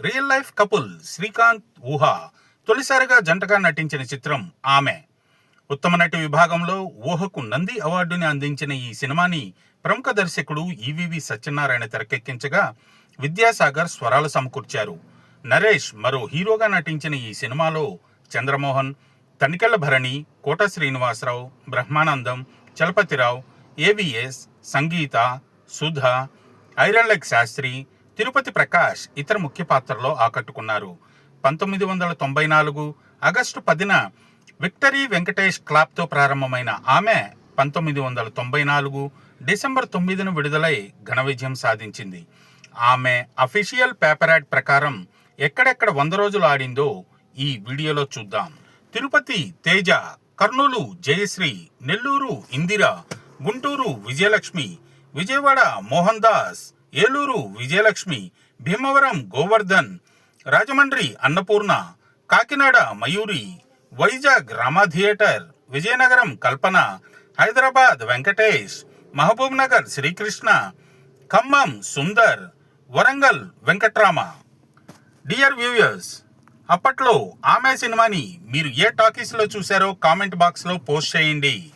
Real life couple Srikanth ఊహా. తొలిసారిగా జంటగా నటించిన చిత్రం ఆమె. ఉత్తమ నటి విభాగంలో ఊహకు నంది అవార్డుని అందించిన ఈ సినిమాని ప్రముఖ దర్శకుడు ఈవివి సత్యనారాయణ తెరకెక్కించగా విద్యాసాగర్ స్వరాలు సమకూర్చారు. నరేష్ మరో హీరోగా నటించిన ఈ సినిమాలో Chandramohan Tanikella Bharani Kota Srinivasarao Brahmanandam Chalapathirao AVS Sangeetha Sudha iron leg Sastri Tirupati Prakash ఇతర ముఖ్య పాత్రలో ఆకట్టుకున్నారు. పంతొమ్మిది వందల తొంభై నాలుగు ఆగస్టు పదిన విక్టరీ వెంకటేష్ క్లాప్తో ప్రారంభమైన ఆమె పంతొమ్మిది వందల తొంభై నాలుగు డిసెంబర్ తొమ్మిదిన విడుదలై ఘన విజయం సాధించింది. ఆమె అఫీషియల్ పేపర్ యాడ్ ప్రకారం ఎక్కడెక్కడ వంద రోజులు ఆడిందో ఈ వీడియోలో చూద్దాం. Tirupati Teja Kurnool Jayasree Nellore Indira Guntur Vijayalakshmi Vijayawada Mohan Das Eluru Vijayalakshmi Bhimavaram Govardhan Rajahmundry Annapurna Kakinada Mayuri Vizag Rama theatre Vizianagaram Kalpana Hyderabad Venkatesh Mahabubnagar Srikrishna Khammam Sundar Warangal Venkatrama. Dear viewers అప్పట్లో ఆమె సినిమాని మీరు ఏ టాకీస్లో చూశారో comment బాక్స్లో post చేయండి.